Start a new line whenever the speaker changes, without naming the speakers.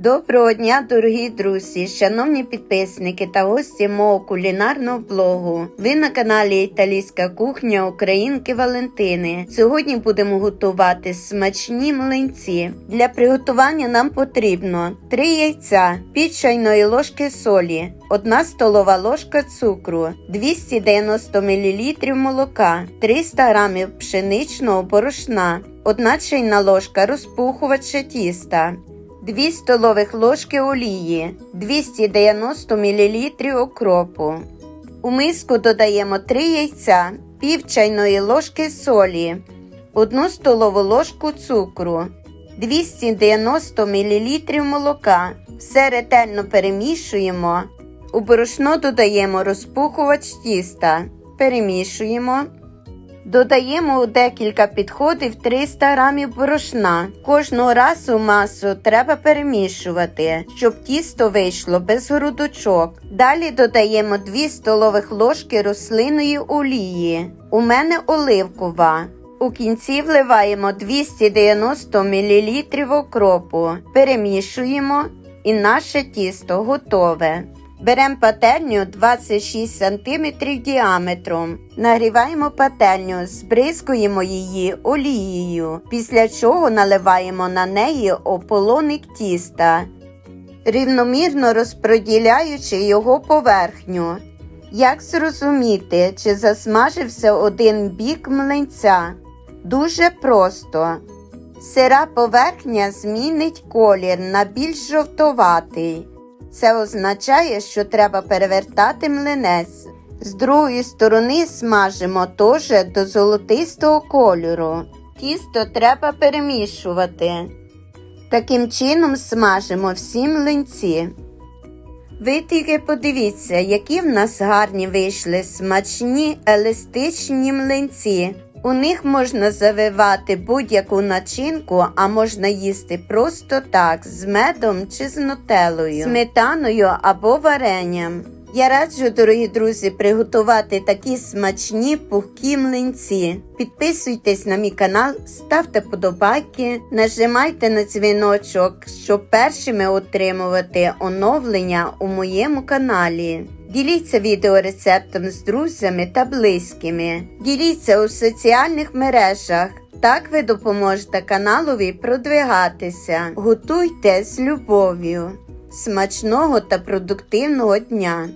Доброго дня, дорогі друзі, шановні підписники та гості мого кулінарного блогу. Ви на каналі Італійська кухня Українки Валентини. Сьогодні будемо готувати смачні млинці. Для приготування нам потрібно 3 яйця, пів чайної ложки солі, 1 столова ложка цукру, 290 мл молока, 300 г пшеничного борошна, 1 чайна ложка розпухувача тіста. 2 столових ложки олії, 290 мл окропу. У миску додаємо 3 яйця, пів чайної ложки солі, 1 столову ложку цукру, 290 мл молока. Все ретельно перемішуємо. У борошно додаємо розпухувач тіста. Перемішуємо. Додаємо у декілька підходів 300 грамів борошна. Кожного разу масу треба перемішувати, щоб тісто вийшло без грудочок. Далі додаємо 2 столових ложки рослинної олії. У мене оливкова. У кінці вливаємо 290 мл окропу. Перемішуємо і наше тісто готове. Беремо пательню 26 см діаметром. Нагріваємо пательню, збризкуємо її олією, після чого наливаємо на неї ополоник тіста, рівномірно розподіляючи його поверхню. Як зрозуміти, чи засмажився один бік млинця? Дуже просто. Сира поверхня змінить колір на більш жовтоватий. Це означає, що треба перевертати млинець. З другої сторони смажимо теж до золотистого кольору. Тісто треба перемішувати. Таким чином смажимо всі млинці. Ви тільки подивіться, які в нас гарні вийшли смачні еластичні млинці. У них можна завивати будь-яку начинку, а можна їсти просто так, з медом чи з нутеллою, сметаною або варенням. Я раджу, дорогі друзі, приготувати такі смачні пухкі млинці. Підписуйтесь на мій канал, ставте подобайки, нажимайте на дзвіночок, щоб першими отримувати оновлення у моєму каналі. Діліться відеорецептом з друзями та близькими. Діліться у соціальних мережах. Так ви допоможете каналові продвигатися. Готуйте з любов'ю. Смачного та продуктивного дня!